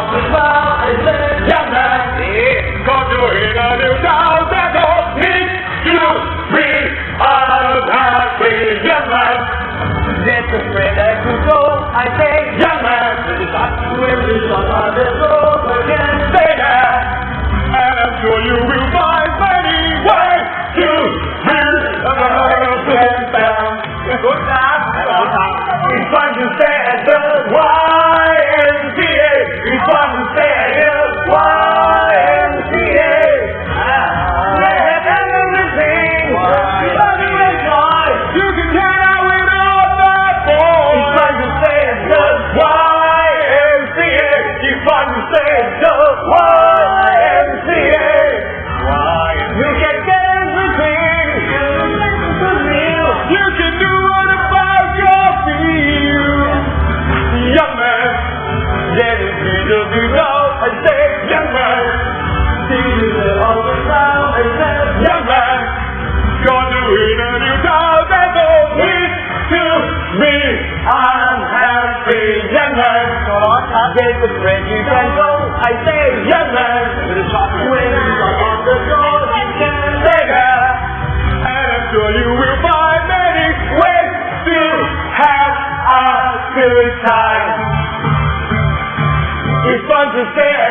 of the to say a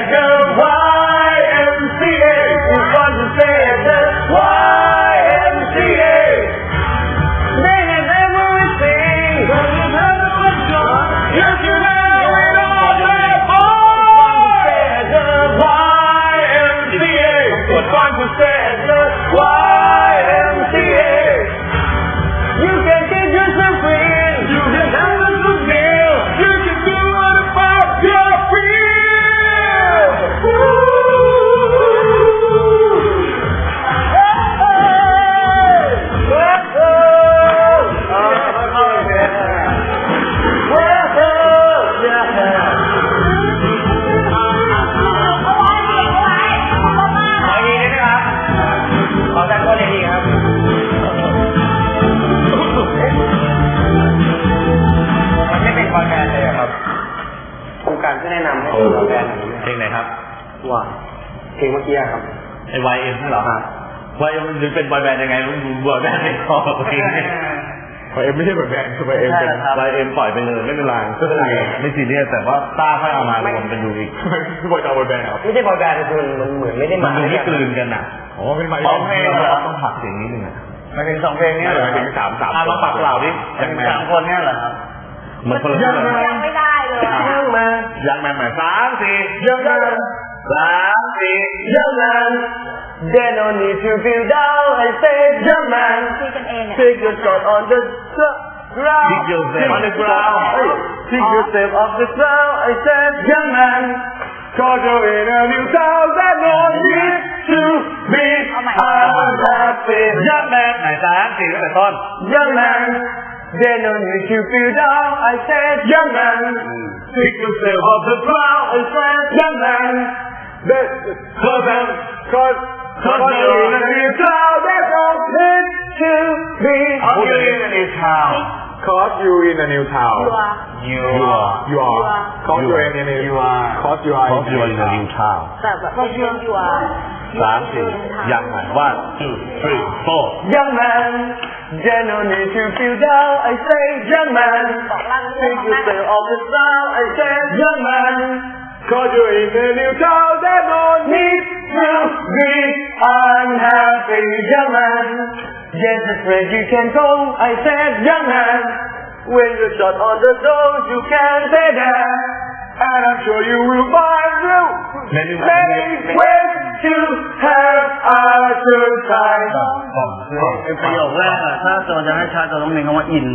เป็นบอลแบนด์เพลงไหนครับว่าเพลงเมื่อกี้อะครับไอ้ YM นี่เหรอ YM มันจะเป็นบอยแบนด์ยังไงมันดูบอยแบนด์ไม่พอเพลงนี้ YM ไม่ใช่แบบแบนด์คือ YM เป็นใช่ครับ YM ปล่อยไปเลยไม่เป็นไรไม่ซีเรียสแต่ว่าต้าค่อยเอามารวมกันดูอีกคือบอยจะเอาบอยแบนด์เหรอไม่ใช่บอลแบนด์คือมันเหมือนไม่ได้มัมานดูด้วยไม่กันกลืนกันอะอ๋อเป็นไมค์ร้องเพลงเหรอต้องผักเสียงนิดนึงอะมันเป็นสองเพลงเนี่ยเหรอหมายถึงสามสามอะลองปักเปล่าดิยังไงสามคนเนี่ยเหรอครับมันคนละเรื่องยังไม่ได้ เลยยังมายังแม่แม่สามสี่ยังมาสามสี่ young man They don't need to feel down I said young man คุยกันเองเนี่ย Take your shot on the ground Pick yourself on the ground Hey, Pick yourself off the ground I said young man Cause you're in a new town That no need to be unhappy ยังแม่ไหนสามสี่ตั้งแต่ต้น Young man They no need to feel down I said young man Pick yourself off the ground I said young man That Cause I'm Cause Cause you're in a new town That don't need to be Cause you're in a new town Cause you in a new town ยัว you are you are Cause you in a new You are Cause you are Cause you are in a new town แต่แบบไม่ยัวยัว สามสี่ยังไง one two three four Young man They no need to feel down I say young man บอกล่างเรื่อง Pick ของนั่ง yourself off the ground I said young man Cause you're in a new town That no need to be unhappy Young man Yes, it's where you can go I said young man When you shut on the door You can stay there And I'm sure you will find through Many many ways To have a good time ประโยคแรกอะถ้าโจจะให้ชัดจะต้องมีคำว่า in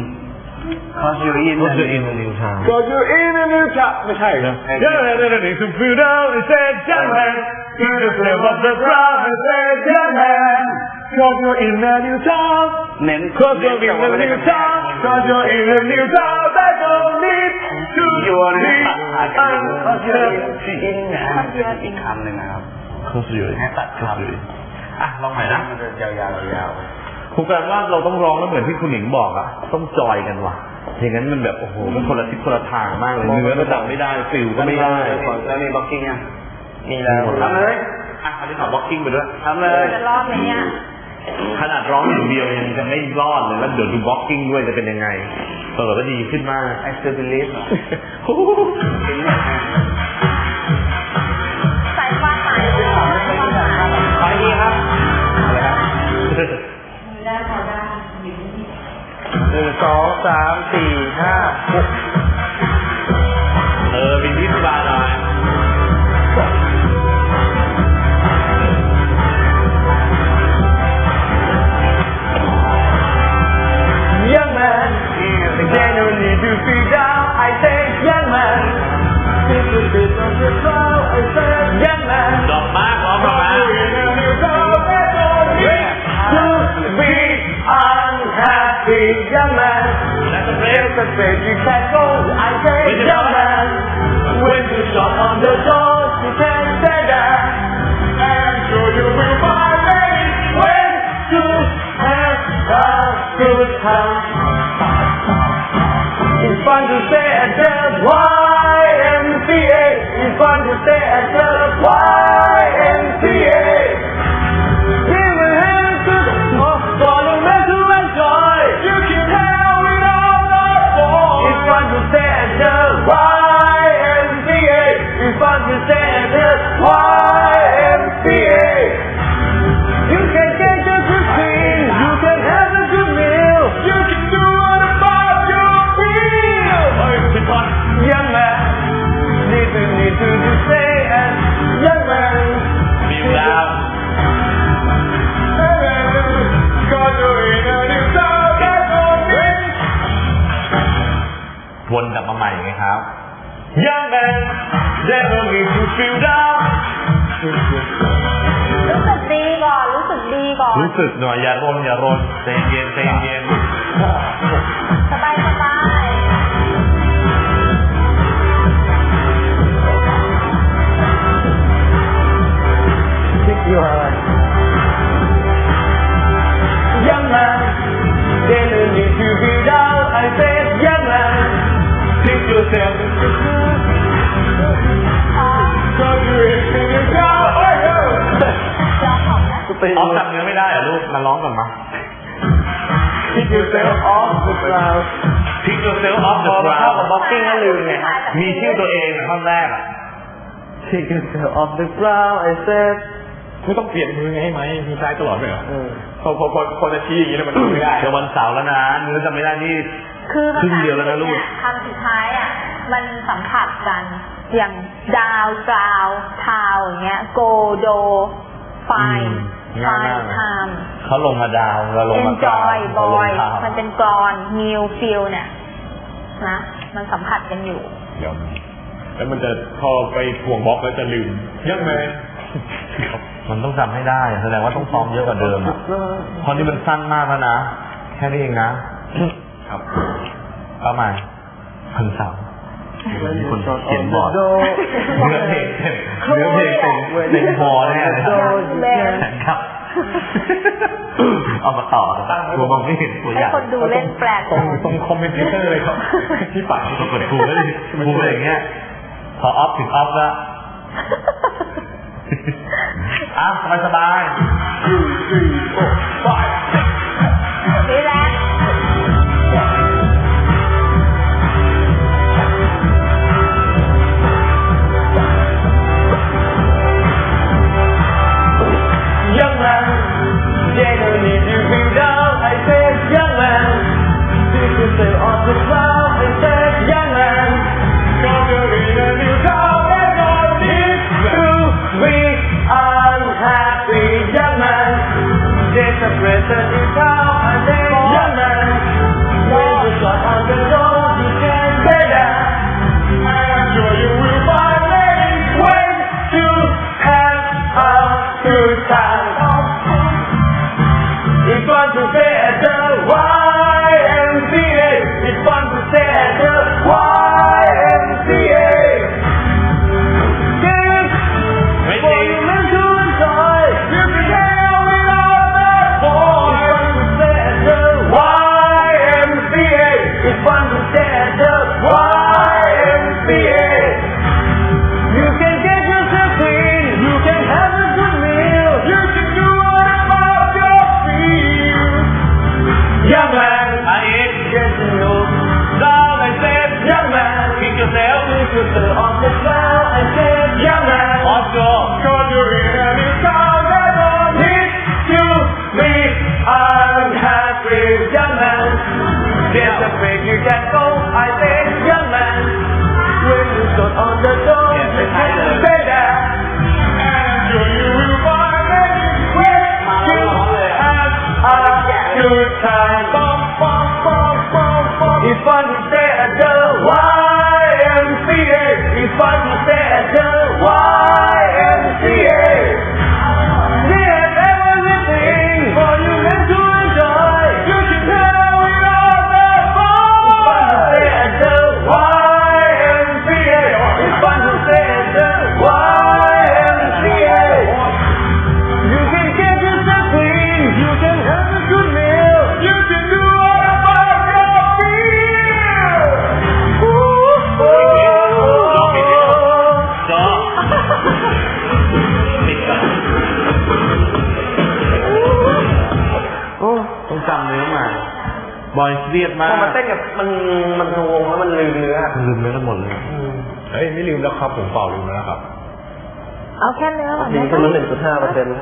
cause you in Cause you're in a new town Cause you in a new town ไม่ใช่เหรอ Yeah, yeah, yeah, yeah, some food out and said, young man, you just live up the ground and said, young man, cause you're in a new town, เน้น cause you're in a new town, cause you're in a new town, that don't need to ยัวนี่ be อาจจะเป็น unhappy. อินนะอีกคำหนึ่งนะครับ Cause you're in ให้ตัดคำอะลองใหม่นะมันจะยาวๆยาวครูกันว่าเราต้องร้องแล้วเหมือนที่คุณหญิงบอกอะต้องจอยกันว่ะๆอย่างนั้นมันแบบโอ้โหมันคนละทิศคนละทางมากเลยเนื้อก็จำไม่ได้ฟิลก็ไม่ได้แล้วมีบ็อกกิ้งยังมีแล้วหมดทำเลยอะอันนี้ขอ blocking ไปด้วยทำเลยจะรอดไหมเนี่ยขนาดร้องอย่างเดียวยังจะไม่รอดเลยแล้วเดี๋ยวดู blocking ด้วยจะเป็นยังไงเปิดก็ดีขึ้นมาก I still believe ใสองสามสี่ห้าหกเออมีวิทบาหน่อย Young man, there's no need to feel down. I say, young man, this is it on the floor. I say, young man, ดอกมากร้องมา to be unhappy, young man. และสเปร There's a place you can go. I say, young man, when you knock on the door, you can say that. And so you will find me when to have a good time. It's fun to stay at กลับมาใหม่ไงครับ Young man never need to feel down รู้สึกดีก่อน รู้สึกดีก่อน รู้สึกหน่อยอย่ารนอย่ารนใจเย็นใจเย็นสบายสบาย Young มาร้องก่อนมา Pick yourself off the ground. Pick yourself off พ the อมาเข้า ground กับบ็อกกิ้งก็ลืมไงมีชื่อตัวเองท่อนแรกอะ Pick yourself off the ground. I said, ไม่ต้องเปลี่ยนมือไงไหมมือซ้ายตลอดไหมเหรอเออพอพอพอพอจะชี้อย่างนี้แล้วมันไม่ได้ เดี๋ยววันเสาร์แล้วนะเนื้อจำไม่ได้นี่ คือภาครึ่งษาเดียวแล้วนะลูก คำสุดท้ายอะ มันสัมผัสกัน อย่างดาวกราวทาวอย่างเงี้ย โกโดไฟอืมไฟ ง่ายมากไทม์เขาลงมาดาวเราลงเอนมาจกลางอยบเราลองยเท้ามันเป็นกรอนนิวฟิลเนี่ยนะมันสัมผัสกันอยู่เดี๋ยวแล้วมันจะพอไปทวงบล็อกแล้วจะลืมยังไงมันต้องจำให้ได้แสดงว่าต้องซ้อมเยอะกว่าเดิมอะเพราะนี่มันสั้นมากแล้วนะแค่นี้เองนะครับประมาณพันสามมีคนเขียนบอร์ดเนื้อเพลงเต็มเนื้อเพลงเต็มเต็มพอแน่เลยครับ เอามาต่อนะกลัวมองไม่เห็นตัวอให้ย่างคนดูเล่นแปลก ตรงตรงคอมเมนเตอร์เลยครับที่ปัดปรากฏครูไม่ได้ครูอะไรอย่างเงี้ยพอออฟถึงออฟแล้วอะสบายสบายนี่ Santa Nicole. Afraid you can go. I say, young man, when you stood on the door, Yeah, you it's high can note. And I'm you will find many ways to have a good time. Bum, bum, bum, bum, bum. It's fun to stay at the YMCA. It's fun to stay at the YMCA. เนื้อมาบอยเครียดพมาอกมาเต้นกับมันมันงงแล้วมันลืมเนื้อลืมเนื้อกันหมดเลยเฮ้ยไม่ลืมแล้วครับผมเปล่าลืมแล้วนะครับ เอาแค่เนื้อก่อนดีนะคนละหนึ่งจุดห้าเปอร์เซ็นต์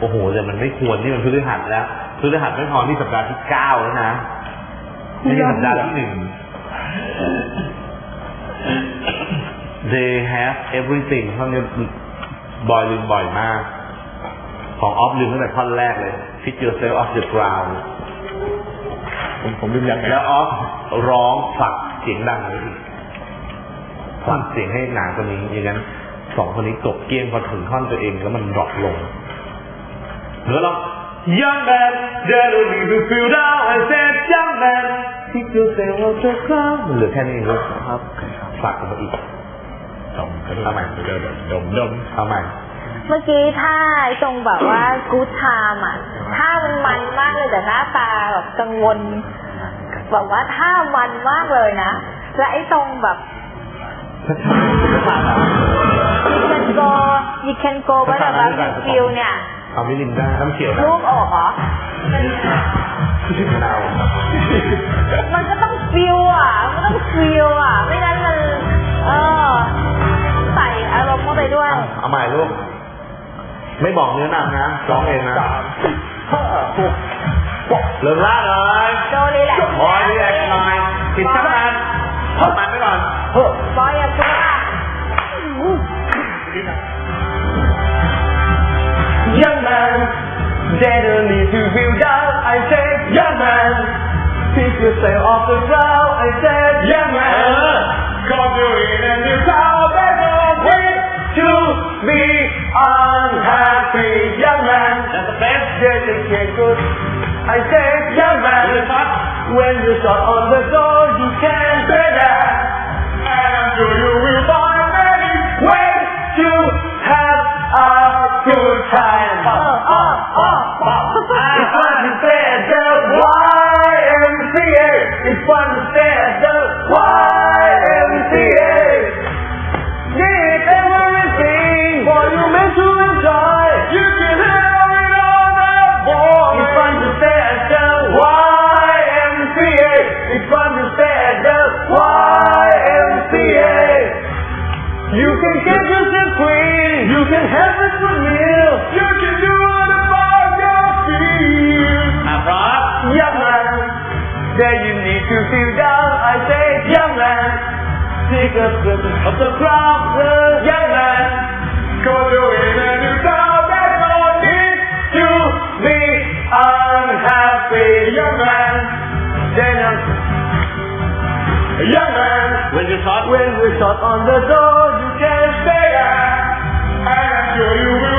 โอ้โหแต่มันไม่ควรที่มันพฤหัสแล้วพฤหัสไม่พอที่สัปดาห์ที่เก้าแล้วนะนี่สัปดาห์ที่หนึ่ง they have everything ท่อนนี้บอยลืมบ่อยมาก ของออฟลืมตั้งแต่ท่อนแรกเลย pick yourself off the ground ผมผมลืมยังไงแล้วออฟร้องผลักเสียงดังเลยอีกผลักเสียงให้หนากว่านี้อย่างนั้นสองคนนี้ตกเกมพอถึงท่อนตัวเองแล้วมันดรอปลงแล้วเรา Young man there no need to feel down I said young man pick yourself off the ground มันเหลือแค่นี้เองเลยครับผลักออกมาอีกดมเอาใหม่เดี๋ยวเดี๋ยวดมดมเอาใหม่ เมื่อกี้ถ้าไอ้ตรงแบบว่ากู๊ดไทม์อะท่ามันมันมากเลยแต่หน้าตาแบบกังวลแบบว่าท่ามันมากเลยนะและไอ้ตรงแบบ you can go you can go ว่าแบบว่าฟิลเนี่ยเอามิลินได้น้ำเขียวนะรูปออกเหรอมะนาวมันก็ต้องฟิลอะ มันต้องฟิลอะ ไม่งั้นมัน เออ ใส่อารมณ์เข้าไปด้วย เอาใหม่ลูก ไม่บอกเนื้อนำนะร้องเองนะเริ่มล่าเลยโดรีแลกซ์บอยรีแลกซ์หน่อยติดชักมันทำมันไว้ก่อนบอยอย่าคุยอะ Young man, they don't need to feel down. I said, young man, pick yourself off the ground. I said, young man, the best. There's a kid good. I said, young man, when you shut on the door, that you need to feel down. I say, young man, take a sip of the crowd. Young man, cause you're in a new town. There's no need to be unhappy. Young man, I'm Young man, when you're shot when we shut on the door, you can stay there. And I'm sure you will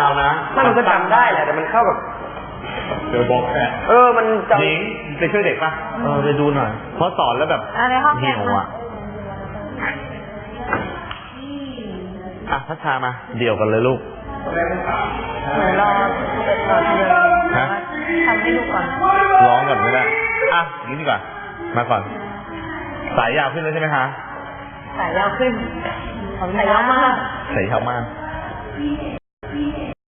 าวนะไม่มันก็จำได้แหละแต่มันเข้าแบบเจอบล็อกแค่เออมันจำหญิงไปช่วยเด็กปะเออไปดูหน่อยเพราะสอนแล้วแบบอะในห้องแกเหี่ยวมาอะอะพัชชามา เดี่ยวกันเลยลูกเหมือนรอรอเธอฮะทำให้ดูก่อนร้องก่อนก็ได้อะอย่างนี้ดีกว่า มาก่อน สายยาวขึ้นแล้วใช่ไหมคะสายยาวขึ้นสายยาวมากสายยาวมาก